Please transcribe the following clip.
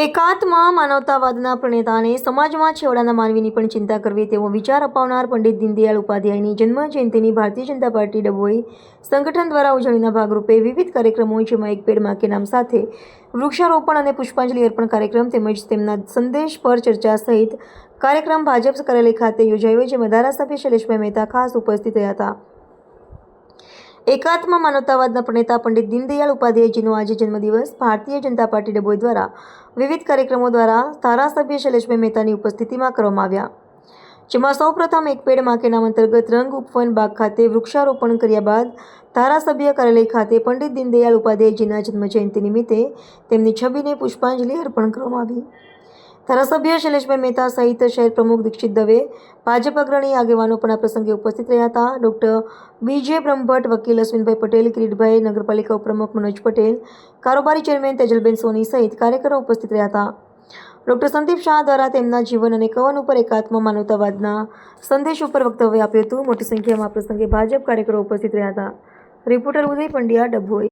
એકાત્મા માનવતાવાદના પ્રણેતાને સમાજમાં છેવાડાના માનવીની પણ ચિંતા કરવી તેવો વિચાર અપાવનાર પંડિત દીનદયાળ ઉપાધ્યાયની જન્મ જયંતિની ભારતીય જનતા પાર્ટી ડભોઈ સંગઠન દ્વારા ઉજવણીના ભાગરૂપે વિવિધ કાર્યક્રમો, જેમાં એક પેડમાં કે નામ સાથે વૃક્ષારોપણ અને પુષ્પાંજલિ અર્પણ કાર્યક્રમ તેમજ તેમના સંદેશ પર ચર્ચા સહિત કાર્યક્રમ ભાજપ કાર્યાલય ખાતે યોજાયો, જેમાં ધારાસભ્ય શૈલેષભાઈ મહેતા ખાસ ઉપસ્થિત રહ્યા હતા. એકાત્મ માનવતાવાદના પ્રણેતા પંડિત દીનદયાળ ઉપાધ્યાયજીનો આજે જન્મદિવસ. ભારતીય જનતા પાર્ટી ડભોઈ દ્વારા વિવિધ કાર્યક્રમો દ્વારા ધારાસભ્ય શૈલેષભાઈ મહેતાની ઉપસ્થિતિમાં કરવામાં આવ્યા. જેમાં સૌપ્રથમ એક પેડમાં નામ અંતર્ગત રંગ ઉપવન બાગ ખાતે વૃક્ષારોપણ કર્યા બાદ ધારાસભ્ય કાર્યાલય ખાતે પંડિત દીનદયાળ ઉપાધ્યાયજીના જન્મજયંતિ નિમિત્તે તેમની છબીને પુષ્પાંજલિ અર્પણ કરવામાં આવી. ધારાસભ્ય શૈલેષભાઈ મહેતા સહિત શહેર પ્રમુખ દીક્ષિત દવે, ભાજપ અગ્રણી આગેવાનો પણ આ પ્રસંગે ઉપસ્થિત રહ્યા હતા. ડૉક્ટર બીજે બ્રહ્મભટ્ટ, વકીલ અશ્વિનભાઈ પટેલ, કિરીટભાઈ નગરપાલિકા ઉપપ્રમુખ મનોજ પટેલ, કારોબારી ચેરમેન તેજલબેન સોની સહિત કાર્યકરો ઉપસ્થિત રહ્યા હતા. ડોક્ટર સંદીપ શાહ દ્વારા તેમના જીવન અને કવન ઉપર એકાત્મ માનવતાવાદના સંદેશ ઉપર વક્તવ્ય આપ્યું હતું. મોટી સંખ્યામાં આ પ્રસંગે ભાજપ કાર્યકરો ઉપસ્થિત રહ્યા હતા. Reporter Uday Pandya, Dabhoi.